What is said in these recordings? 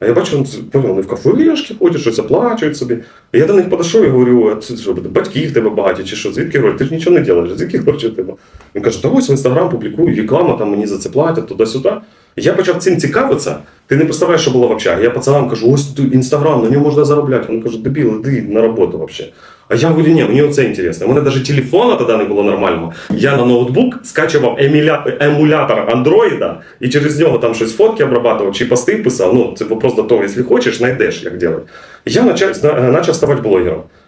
А я бачу, понял, вони в кафешки ходять, щось оплачують собі. І я до них подійшов і говорю, а це що, батьки в тебе багаті, чи що, звідки гроші? Ти ж нічого не робиш, звідки гроші тебе? Він каже, та ось в інстаграм публікую, реклама, там мені за це платять, туди-сюди. Я почав цим цікавитися. Ти не представляєш, що було в общагі. Я пацанам кажу, ось тут інстаграм, на ньому можна заробляти. Вони кажуть, дебіл, іди на роботу взагалі. А я говорю, ні, мені оце інтересно. У мене навіть телефона тоді не було нормального. Я на ноутбук скачував еміля... емулятор андроїда і через нього там щось фотки обрабатував чи пости писав. Ну, це вопрос до того, якщо хочеш, знайдеш, як робити. Я почав, почав ставати блогером.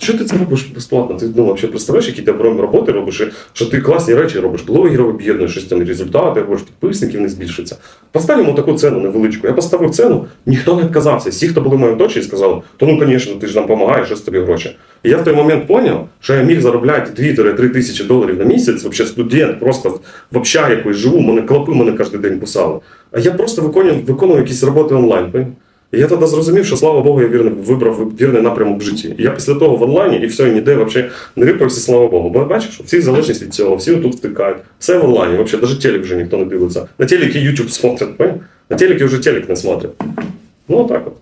що ти це робиш безплатно? Ти ну, взагалі представляєш, які ти оборонні роботи робиш, що ти класні речі робиш, блогерів об'єднуєш, щось там результати, робиш, підписників не збільшується. Поставимо таку ціну невеличку. Я поставив ціну, ніхто не відказався. Всі, хто були в моєму оточенні, сказали, то ну, звісно, ти ж нам допомагаєш, що з тобі гроші. І я в той момент зрозумів, що я міг заробляти 2-3 тисячі доларів на місяць, взагалі студент, просто в- общагі якось живу, мене клопи мене кожен день кусали. А я просто виконував, виконував якісь роботи онлайн. І я тоді зрозумів, що слава Богу, я вірний, вибрав вірний напрямок в житті. І я після того в онлайні і все, ніде взагалі не рипався, слава Богу. Бо бачиш, всі залежність від цього, всі тут втикають. Все в онлайні, взагалі, навіть телек вже ніхто не дивиться. На телекі YouTube смотрять, на телекі вже телек не смотрять. Ну, так от.